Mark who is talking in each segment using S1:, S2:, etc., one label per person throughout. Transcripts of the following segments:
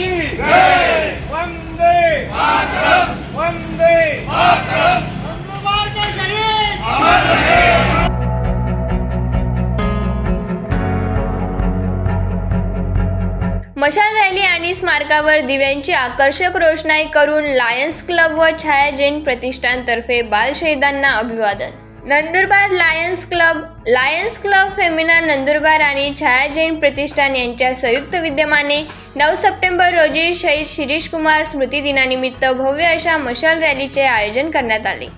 S1: की वंदे वंदे
S2: मशाल रॅली आणि स्मारकावर दिव्यांची आकर्षक रोषणाई करून लायन्स क्लब व छाया जैन प्रतिष्ठानतर्फे बाल शहीदांना अभिवादन. Nandurbar lions club lions club femina Nandurbar आणि छाया जैन प्रतिष्ठान यांच्या संयुक्त विद्यमाने नऊ सप्टेंबर रोजी शहीद शिरीष कुमार स्मृती दिनानिमित्त भव्य अशा मशाल रॅलीचे आयोजन करण्यात आले.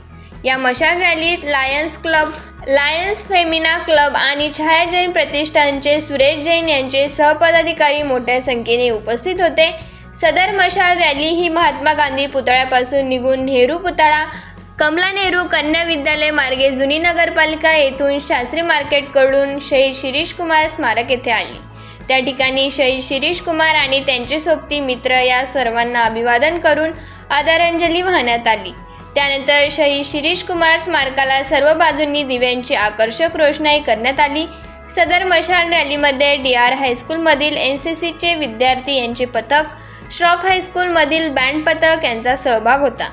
S2: या मशाल रॅलीत lions club lions femina club आणि छाया जैन प्रतिष्ठानचे सुरेश जैन यांचे सहपदाधिकारी मोठ्या संख्येने उपस्थित होते. सदर मशाल रॅली ही महात्मा गांधी पुतळ्यापासून निघून नेहरू पुतळा कमला नेहरू कन्या विद्यालय मार्गे जुनी नगरपालिका येथून शास्त्री मार्केटकडून शहीद शिरीष कुमार स्मारक येथे आली. त्या ठिकाणी शहीद शिरीष कुमार आणि त्यांचे सोबती मित्र या सर्वांना अभिवादन करून आदरांजली वाहण्यात आली. त्यानंतर शहीद शिरीष कुमार स्मारकाला सर्व बाजूंनी दिव्यांची आकर्षक रोषणाई करण्यात आली. सदर मशाल रॅलीमध्ये डी आर हायस्कूलमधील एन सी सीचे विद्यार्थी यांचे पथक श्रॉफ हायस्कूलमधील बँड पथक यांचा सहभाग होता.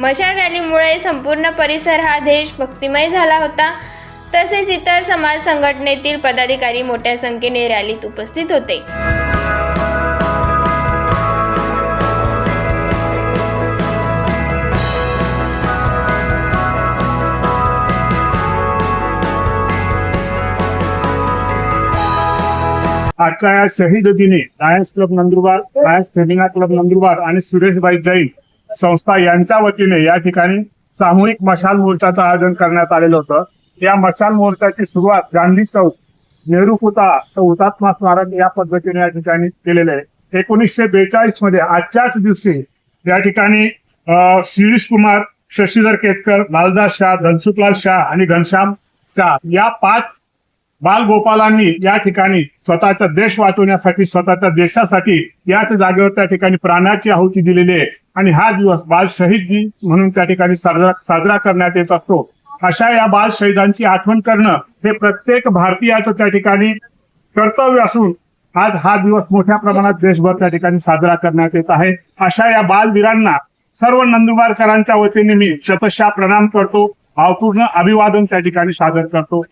S2: मशाल रॅलीमुळे संपूर्ण परिसर हा देश भक्तिमय झाला होता. तसेच इतर समाज संघटनेतील पदाधिकारी मोठ्या संख्येने रॅलीत उपस्थित होते.
S3: आजच्या या शहीद दिनी lions club Nandurbar lions femina club Nandurbar आणि सुरेशबाई जाईल संस्था यांच्या वतीने या ठिकाणी सामूहिक मशाल मोर्चाचं आयोजन करण्यात आलेलं होतं. या मशाल मोर्चाची सुरुवात गांधी चौक नेहरू पुतळा तर हुतात्मा स्मारक या पद्धतीने या ठिकाणी केलेलं आहे. एकोणीसशे बेचाळीसमध्ये आजच्याच दिवशी या ठिकाणी शिरीष कुमार शशीधर केतकर लालदास शाह धनसुखलाल शाह आणि घनश्याम शाह या पाच बालगोपालांनी या ठिकाणी स्वतःचा देश वाचवण्यासाठी स्वतःच्या देशासाठी याच जागेवर त्या ठिकाणी प्राणाची आहुती दिलेली आहे. आणि हा दिवस बाल शहीद दिन म्हणून त्या ठिकाणी साजरा साजरा करण्यात येत असतो. अशा या बाल शहीदांची आठवण करणं हे प्रत्येक भारतीयाचं त्या ठिकाणी कर्तव्य असून आज हा दिवस मोठ्या प्रमाणात देशभर त्या ठिकाणी साजरा करण्यात येत आहे. अशा या बालवीरांना सर्व नंदुरबारकरांच्या वतीने मी शतशा प्रणाम करतो. भावपूर्ण अभिवादन त्या ठिकाणी सादर करतो.